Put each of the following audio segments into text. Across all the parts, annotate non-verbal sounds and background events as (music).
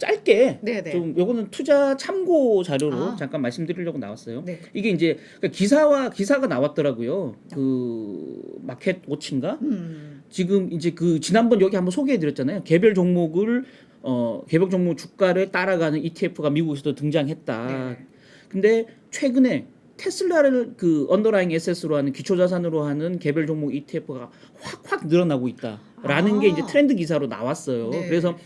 짧게 네네. 좀 요거는 투자 참고 자료로 아. 잠깐 말씀드리려고 나왔어요. 네. 이게 이제 그 기사와 기사가 나왔더라고요. 그 마켓 워치인가? 음. 지금 이제 그 지난번 여기 한번 소개해드렸잖아요. 개별 종목을 어 개별 종목 주가를 따라가는 ETF가 미국에서도 등장했다. 네. 근데 최근에 테슬라를 그 언더라잉 에셋으로 하는 기초 자산으로 하는 개별 종목 ETF가 확확 늘어나고 있다라는 아. 게 이제 트렌드 기사로 나왔어요. 네. 그래서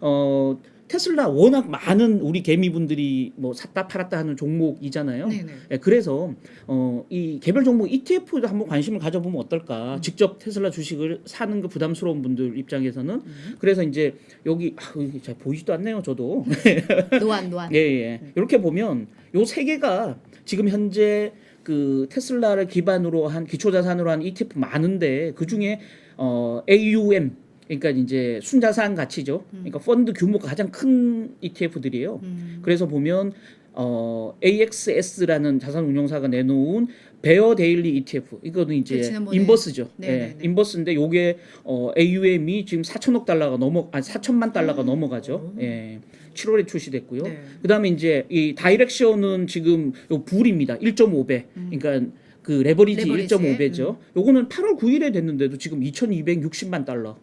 어 테슬라 워낙 많은 우리 개미분들이 뭐 샀다 팔았다 하는 종목이잖아요. 네네. 예, 그래서 어, 이 개별 종목 ETF도 한번 관심을 가져보면 어떨까. 직접 테슬라 주식을 사는 거 부담스러운 분들 입장에서는 그래서 이제 여기 아, 잘 보이지도 않네요, 저도. (laughs) 노안 노안. 예, 예. 이렇게 보면 요 세 개가 지금 현재 그 테슬라를 기반으로 한 기초 자산으로 한 ETF 많은데 그 중에 어 AUM 그러니까 이제 순자산 가치죠. 그러니까 펀드 규모가 가장 큰 ETF들이에요. 음. 그래서 보면 어 AXS라는 자산 운용사가 내놓은 베어 데일리 ETF 이거는 이제 그 지난번에- 인버스죠. 네네네. 예, 인버스인데 요게 어 AUM이 지금 4천억 달러가 넘어 아 4천만 달러가 넘어가죠. 예. 7월에 출시됐고요. 음. 네. 그다음에 이제 이 다이렉션은 지금 요 불입니다. 1.5배. 그러니까 그 레버리지, 음. 레버리지. 음. 1.5배죠. 요거는 8월 9일에 됐는데도 지금 2,260만 달러.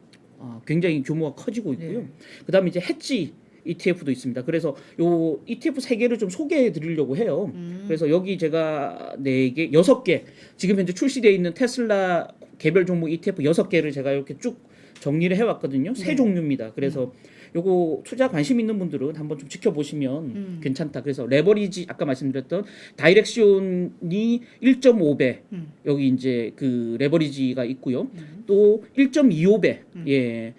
아, 굉장히 규모가 커지고 있고요. 네. 그다음에 이제 해지 ETF도 있습니다. 그래서 요 ETF 세 개를 좀 소개해 드리려고 해요. 음. 그래서 여기 제가 네 개, 여섯 개 지금 현재 출시되어 있는 테슬라 개별 종목 ETF 여섯 개를 제가 이렇게 쭉 정리를 해 왔거든요. 세 네. 종류입니다. 그래서 요거 투자 관심 있는 분들은 한번 좀 지켜보시면 음. 괜찮다. 그래서 레버리지 아까 말씀드렸던 다이렉션이 1.5배 음. 여기 이제 그 레버리지가 있고요. 음. 또 1.25배 예.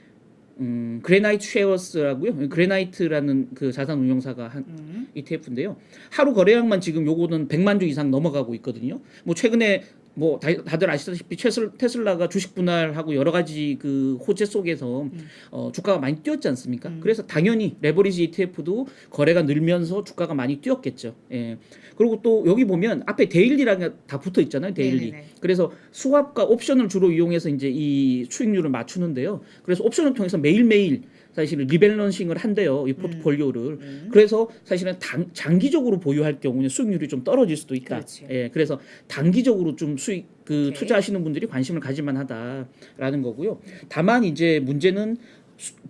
음, 그레나이트 쉐어스라고요. 그레나이트라는 그 자산 운용사가 한 음. ETF인데요. 하루 거래량만 지금 요거는 100만 주 이상 넘어가고 있거든요. 뭐 최근에 뭐 다, 다들 아시다시피 테슬, 테슬 라가 주식 분할하고 여러 가지 그 호재 속에서 어, 주가가 많이 뛰었지 않습니까? 그래서 당연히 레버리지 ETF도 거래가 늘면서 주가가 많이 뛰었겠죠. 예. 그리고 또 여기 보면 앞에 데일리라는 게다 붙어 있잖아요. 데일리. 네네네. 그래서 수합과 옵션을 주로 이용해서 이제 이 수익률을 맞추는데요. 그래서 옵션을 통해서 매일매일 사실은 리밸런싱을 한대요. 이 포트폴리오를. 음. 그래서 사실은 단, 장기적으로 보유할 경우는 수익률이 좀 떨어질 수도 있다. 그렇지. 예, 그래서 단기적으로 좀 수익 그 오케이. 투자하시는 분들이 관심을 가질 만하다라는 거고요. 다만 이제 문제는 수-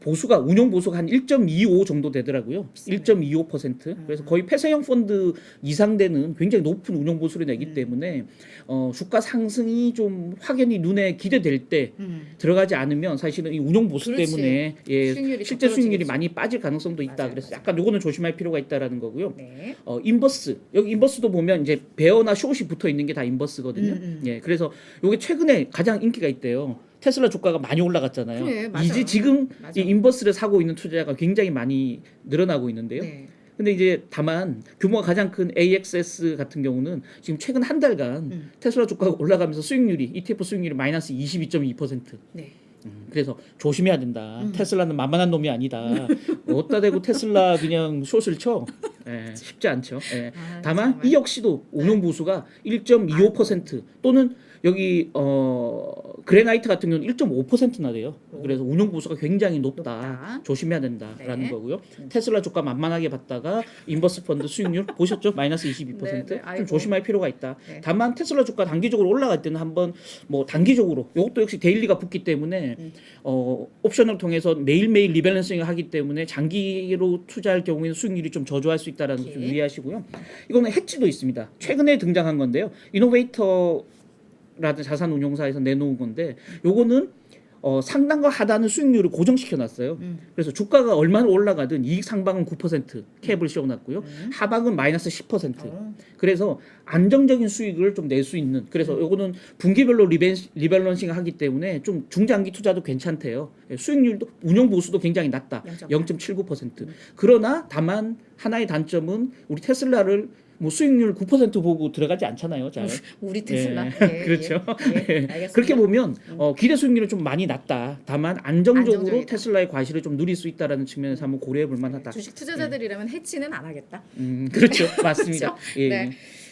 보수가 운용 보수가 한 1.25 정도 되더라고요. 1.25%. 그래서 거의 폐쇄형 펀드 이상 되는 굉장히 높은 운용 보수를 내기 음. 때문에 어, 주가 상승이 좀 확연히 눈에 기대될 때 음. 들어가지 않으면 사실은 이 운용 보수 그렇지. 때문에 예, 수익률이 실제 더 수익률이 떨어지겠지. 많이 빠질 가능성도 있다. 맞아요, 그래서 맞아요. 약간 요거는 조심할 필요가 있다라는 거고요. 네. 어, 인버스 여기 인버스도 보면 이제 베어나 숏이 붙어 있는 게 다 인버스거든요. 음, 음. 예, 그래서 요게 최근에 가장 인기가 있대요. 테슬라 주가가 많이 올라갔잖아요. 그래. 이제 지금 맞아. 이 인버스를 사고 있는 투자자가 굉장히 많이 늘어나고 있는데요. 네. 근데 이제 다만 규모가 가장 큰 AXS 같은 경우는 지금 최근 한 달간 음. 테슬라 주가가 올라가면서 수익률이 ETF 수익률이 마이너스 22.2%. 네. 음, 그래서 조심해야 된다. 음. 테슬라는 만만한 놈이 아니다. (laughs) 어디다 대고 테슬라 그냥 숏을 쳐. 예, 쉽지 않죠. 예. 아, 다만 정말. 이 역시도 운용 보수가 1.25% 또는 여기 어 그레나이트 같은 경우는 1.5%나 돼요. 그래서 운용 보수가 굉장히 높다. 높다. 조심해야 된다라는 네. 거고요. 테슬라 주가 만만하게 봤다가 인버스 펀드 수익률 (laughs) 보셨죠? 마이너스 22%. 네, 네. 좀 아이고. 조심할 필요가 있다. 네. 다만 테슬라 주가 단기적으로 올라갈 때는 한번 뭐 단기적으로 이것도 역시 데일리가 붙기 때문에 음. 어 옵션을 통해서 매일매일 리밸런싱을 하기 때문에 장기로 투자할 경우에는 수익률이 좀 저조할 수 있다라는 거 좀. 유의하시고요. 이거는 해지도 있습니다. 최근에 등장한 건데요. 이노베이터 라는 자산 운용사에서 내놓은 건데 요거는 어, 상단과 하단은 수익률을 고정시켜 놨어요. 음. 그래서 주가가 얼마나 올라가든 이익 상방은 9% 캡을 씌워 놨고요. 음. 하방은 마이너스 10%. 어. 그래서 안정적인 수익을 좀 낼 수 있는 그래서 음. 요거는 분기별로 리벤, 리밸런싱 하기 때문에 좀 중장기 투자도 괜찮대요. 예, 수익률도 운용 보수도 굉장히 낮다. 0.8. 0.79%. 그러나 다만 하나의 단점은 우리 테슬라를 뭐 수익률 9% 보고 들어가지 않잖아요. 잘. 우리 테슬라. 예, (laughs) 예, 그렇죠. 예, 예, 예. 그렇게 보면 어, 기대 수익률은 좀 많이 낮다. 다만 안정적으로 안정적이다. 테슬라의 과실을 좀 누릴 수 있다라는 측면에서 한번 고려해 볼 만하다. 주식 투자자들이라면 해치는 안 하겠다. 음, 그렇죠. (laughs) 맞습니다. 그렇죠? 예. 네.